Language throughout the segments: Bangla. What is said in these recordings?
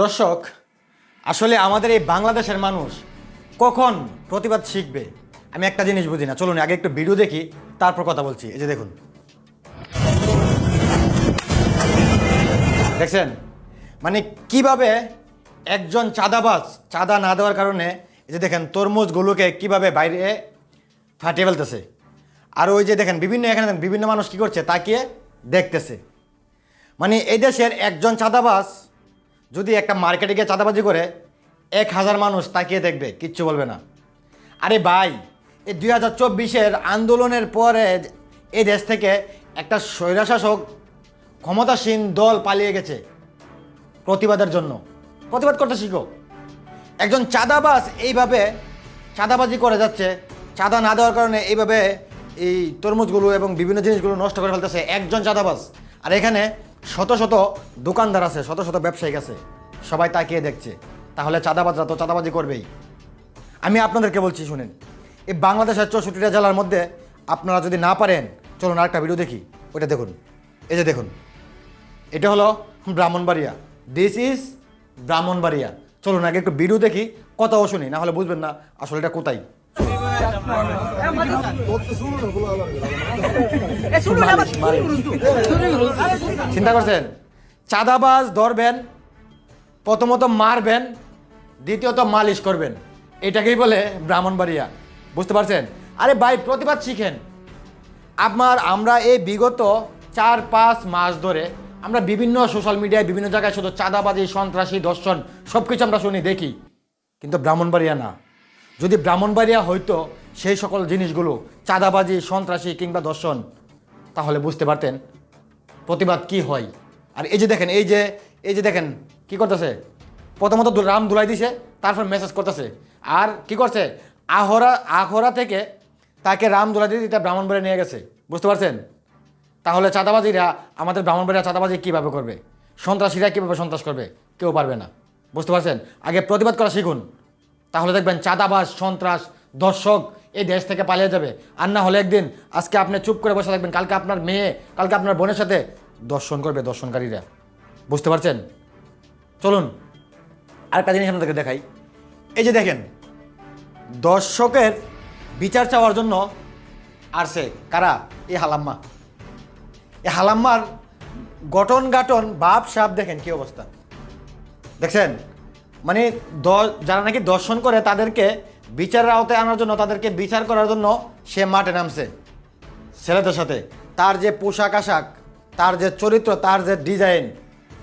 দর্শক, আসলে আমাদের এই বাংলাদেশের মানুষ কখন প্রতিবাদ শিখবে? আমি একটা জিনিস বুঝি না। চলুন, আগে একটু ভিডিও দেখি, তারপর কথা বলছি। এই যে দেখুন। দেখছেন? মানে কীভাবে একজন চাঁদাবাজ, চাঁদা না দেওয়ার কারণে, এই যে দেখেন, তরমুজগুলোকে কীভাবে বাইরে ফাটিয়ে ফেলতেছে। আর ওই যে দেখেন, বিভিন্ন এখানে বিভিন্ন মানুষ কি করছে, তাকিয়ে দেখতেছে। মানে এই দেশের একজন চাঁদাবাজ যদি একটা মার্কেটে গিয়ে চাঁদাবাজি করে, এক হাজার মানুষ তাকিয়ে দেখবে, কিচ্ছু বলবে না। আরে ভাই, এই দুই হাজার চব্বিশের আন্দোলনের পরে এই দেশ থেকে একটা স্বৈরাশাসক ক্ষমতাসীন দল পালিয়ে গেছে প্রতিবাদের জন্য। প্রতিবাদ করতে শিখো একজন চাঁদাবাজ এইভাবে চাঁদাবাজি করে যাচ্ছে, চাঁদা না দেওয়ার কারণে এইভাবে এই তরমুজগুলো এবং বিভিন্ন জিনিসগুলো নষ্ট করে ফেলতেছে একজন চাঁদাবাজ। আর এখানে শত শত দোকানদার আছে, শত শত ব্যবসায়ী আছে। সবাই তাকিয়ে দেখছে। তাহলে চাঁদাবাজরা তো চাঁদাবাজি করবেই। আমি আপনাদেরকে বলছি, শুনেন। এই বাংলাদেশের চৌষট্টিটা জেলার মধ্যে আপনারা যদি না পারেন, চলুন আরেকটা ভিডিও দেখি। ওইটা দেখুন। এই যে দেখুন। এটা হলো ব্রাহ্মণবাড়িয়া। This is Brahmanbaria. চলুন আগে একটু ভিডিও দেখি, কথাও শুনি, না হলে বুঝবেন না আসলে এটা কোথায়। চিন্তা করছেন? চাঁদাবাজ ধরবেন, প্রথমত মারবেন, দ্বিতীয়ত মালিশ করবেন। এটাকেই বলে ব্রাহ্মণবাড়িয়া। বুঝতে পারছেন? আরে ভাই, প্রতিবাদ শিখেন। আপনার, আমরা এই বিগত চার, পাঁচ মাস ধরে আমরা বিভিন্ন সোশ্যাল মিডিয়ায় বিভিন্ন জায়গায় শুধু চাঁদাবাজি, সন্ত্রাসী দর্শন সব কিছু আমরা শুনি, দেখি। কিন্তু ব্রাহ্মণবাড়িয়া না। যদি ব্রাহ্মণবাড়িয়া হয়তো সেই সকল জিনিসগুলো, চাঁদাবাজি, সন্ত্রাসী কিংবা দর্শন তাহলে বুঝতে পারতেন প্রতিবাদ কি হয়। আর এই যে দেখেন, এই যে এই যে দেখেন, কি করতেছে? প্রথমত রাম দুলাই দিছে, তারপর মেসেজ করতেছে। আর কি করছে? আহরা আহরা থেকে তাকে রাম দুলাই দিয়ে দিতে ব্রাহ্মণবাড়ি নিয়ে গেছে। বুঝতে পারছেন? তাহলে চাঁদাবাজিরা, আমাদের ব্রাহ্মণবাড়িয়া চাঁদাবাজি কীভাবে করবে? সন্ত্রাসীরা কীভাবে সন্ত্রাস করবে? কেউ পারবে না। বুঝতে পারছেন? আগে প্রতিবাদ করা শিখুন। তাহলে দেখবেন চাঁদাবাস সন্ত্রাস, দর্শক এই দেশ থেকে পালিয়ে যাবে। আর না হলে একদিন আজকে আপনি চুপ করে বসে থাকবেন, কালকে আপনার মেয়ে, কালকে আপনার বোনের সাথে দর্শন করবে, দর্শনকারীরা। বুঝতে পারছেন? চলুন। আর আরেকটা জিনিস আপনাদেরকে দেখাই। এই যে দেখেন, দর্শকের বিচার চাওয়ার জন্য আসছে কারা? এই হালাম্মা। এই হালাম্মার গঠন গাঠন বাপ সাপ দেখেন কি অবস্থা। দেখছেন? মানে যারা নাকি দর্শন করে তাদেরকে বিচারের আওতায় আনার জন্য, তাদেরকে বিচার করার জন্য সে মাঠে নামছে ছেলেদের সাথে। তার যে পোশাক আশাক, তার যে চরিত্র, তার যে ডিজাইন,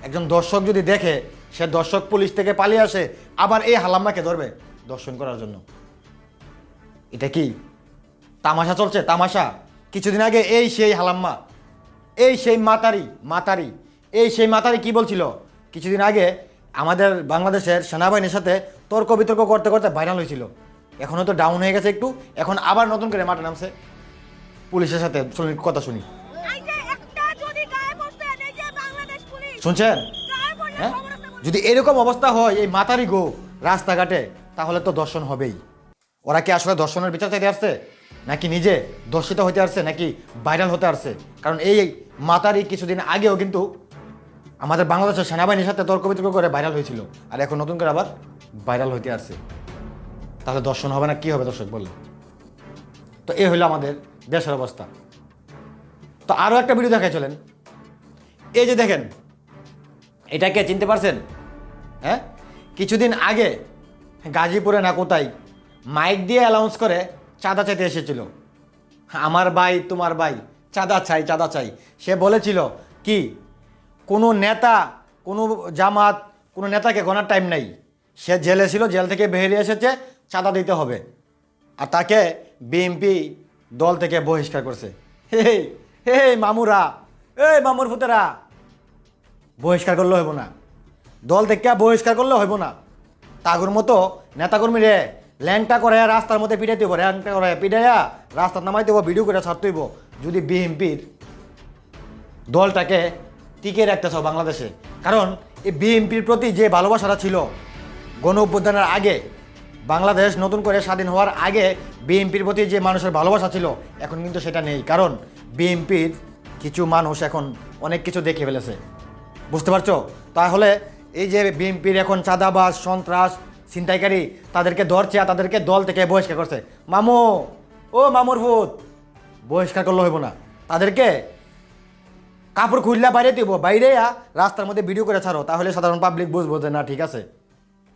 একজন দর্শক যদি দেখে, সে দর্শক পুলিশ থেকে পালিয়ে আসে, আবার এই হালাম্মাকে ধরবে দর্শন করার জন্য। এটা কি তামাশা চলছে? তামাশা। কিছুদিন আগে এই সেই হালাম্মা, এই সেই মাতারি মাতারি, এই সেই মাতারি কি বলছিল? কিছুদিন আগে আমাদের বাংলাদেশের সেনাবাহিনীর সাথে তর্ক বিতর্ক করতে করতে ভাইরাল হয়েছিল। এখনও তো ডাউন হয়ে গেছে একটু। এখন আবার নতুন করে মাঠে নামছে। পুলিশের সাথে কথা শুনি। শুনছেন? হ্যাঁ যদি এরকম অবস্থা হয় এই মাতারি গো রাস্তাঘাটে তাহলে তো দর্শন হবেই। ওরা কি আসলে দর্শনের বিচার চাইতে আসছে? নাকি নিজে দর্শিত হতে আসছে? নাকি ভাইরাল হতে আসছে? কারণ এই মাতারি কিছুদিন আগেও কিন্তু আমাদের বাংলাদেশের সেনাবাহিনীর সাথে তর্ক বিতর্ক করে ভাইরাল হয়েছিল। আর এখন নতুন করে আবার ভাইরাল হইতে আসছে। তাহলে দর্শন হবে না, কি হবে দর্শক বললে তো এই হলো আমাদের দেশের অবস্থা। তো আরও একটা ভিডিও দেখাই, চলেন। এই যে দেখেন এটাকে চিনতে পারছেন? হ্যাঁ? কিছুদিন আগে গাজীপুরে না কোথায় মাইক দিয়ে অ্যালাউন্স করে চাঁদা চাইতে এসেছিল। আমার ভাই, তোমার ভাই, চাঁদা চাই চাঁদা চাই। সে বলেছিল, কি? কোনো নেতা, কোনো জামাত, কোনো নেতাকে গোনার টাইম নাই। সে জেলে ছিল, জেল থেকে বেরিয়ে এসেছে, চাঁদা দিতে হবে। আর তাকে বিএমপি দল থেকে বহিষ্কার করছে। হে হে মামুরা এই মামুর ফুতেরা বহিষ্কার করলে হইব না। দল থেকে বহিষ্কার করলে হইব না। তাগুর মতো নেতাকর্মী রে, ল্যাংটা করে রাস্তার মধ্যে পিটাই দিব ল্যাংটা করে পিটাইয়া রাস্তার নামাই দেবো ভিডিও করে ছাড়তে হইব। যদি বিএনপির দলটাকে টিকে চাও বাংলাদেশে। কারণ এই বিএনপির প্রতি যে ভালোবাসাটা ছিল গণ অভ্যুত্থানের আগে, বাংলাদেশ নতুন করে স্বাধীন হওয়ার আগে বিএনপির প্রতি যে মানুষের ভালোবাসা ছিল, এখন কিন্তু সেটা নেই। কারণ বিএনপির কিছু মানুষ এখন অনেক কিছু দেখে ফেলেছে। বুঝতে পারছ? তাহলে এই যে বিএনপির এখন চাঁদাবাজ, সন্ত্রাস, ছিনতাইকারী, তাদেরকে ধরছে আর তাদেরকে দল থেকে বহিষ্কার করছে। মামু! ও মামুর ভূত! বহিষ্কার করলে হইব না। তাদেরকে কাপড় খুললা বাইরে দিব, বাইরে রাস্তার মধ্যে ভিডিও করে ছাড়ো, তাহলে সাধারণ পাবলিক বুঝব যে না, ঠিক আছে।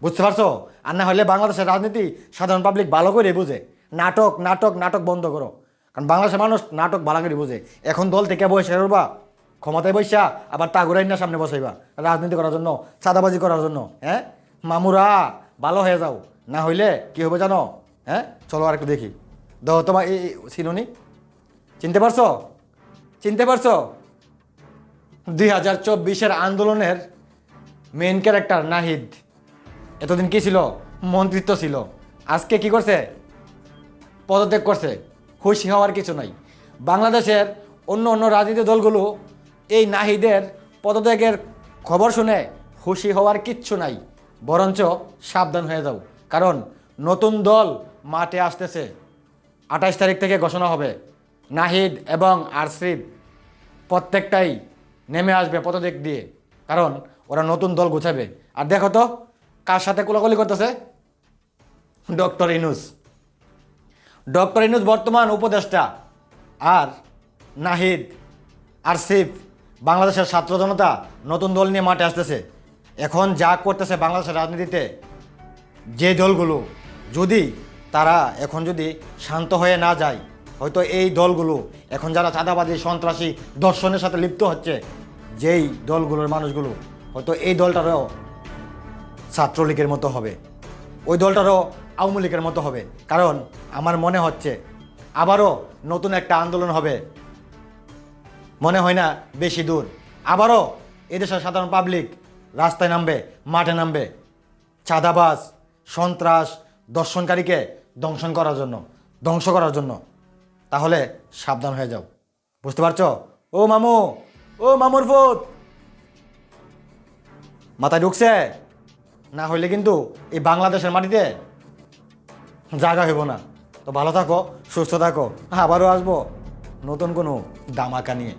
বুঝতে পারছ? আর না হলে বাংলাদেশের রাজনীতি সাধারণ পাবলিক ভালো করে বুঝে। নাটক নাটক নাটক বন্ধ করো। কারণ বাংলাদেশের মানুষ নাটক ভালো করে বুঝে। এখন দল থেকে বহিষ্কার করবা ক্ষমতায় বৈশা আবার তাগুরাইনা সামনে বসাইবা, রাজনীতি করার জন্য, চাঁদাবাজি করার জন্য হ্যাঁ? মামুরা, ভালো হয়ে যাও। না হইলে কি হবে জানো? হ্যাঁ? চলো আর একটু দেখি। দাও, তোমার এই চিনুনি চিনতে পারছ? চিনতে পারছ? দুই হাজার চব্বিশের আন্দোলনের মেন ক্যারেক্টার নাহিদ। এতদিন কি ছিল? মন্ত্রিত্ব ছিল। আজকে কি করছে? পদত্যাগ করছে। খুশি হওয়ার কিছু নাই। বাংলাদেশের অন্য অন্য রাজনীতি দলগুলো এই নাহিদের পদত্যাগের খবর শুনে খুশি হওয়ার কিচ্ছু নাই। বরঞ্চ সাবধান হয়ে যাও। কারণ নতুন দল মাঠে আসতেছে। আঠাশ তারিখ থেকে ঘোষণা হবে। নাহিদ এবং আরশিদ প্রত্যেকটাই নেমে আসবে পদত্যাগ দিয়ে। কারণ ওরা নতুন দল গুছাবে। আর দেখো তো, কার সাথে কোলাকুলি করতেছে? ডক্টর ইনুস। ডক্টর ইনুস বর্তমান উপদেষ্টা। আর নাহিদ আরসিফ বাংলাদেশের ছাত্র জনতা নতুন দল নিয়ে মাঠে আসতেছে। এখন যা করতেছে বাংলাদেশের রাজনীতিতে, যে দলগুলো, যদি তারা এখন যদি শান্ত হয়ে না যায় হয়তো এই দলগুলো এখন যারা চাঁদাবাজি, সন্ত্রাসী দর্শনের সাথে লিপ্ত হচ্ছে, যেই দলগুলোর মানুষগুলো, হয়তো এই দলটারও ছাত্রলীগের মতো হবে। ওই দলটারও আওয়ামী লীগের মতো হবে। কারণ আমার মনে হচ্ছে আবারও নতুন একটা আন্দোলন হবে। মনে হয় না বেশি দূর। আবারও এদেশের সাধারণ পাবলিক রাস্তায় নামবে, মাঠে নামবে। চাঁদাবাজ, সন্ত্রাস দর্শনকারীকে দংশন করার জন্য, ধ্বংস করার জন্য। তাহলে সাবধান হয়ে যাও। বুঝতে পারছ? ও মামু, ও মামুর ফুত মাথায় ঢুকছে? না হইলে কিন্তু এই বাংলাদেশের মাটিতে জায়গা হইব না। তো ভালো থাকো, সুস্থ থাকো, আবারও আসব নতুন কোনো দামাকা নিয়ে।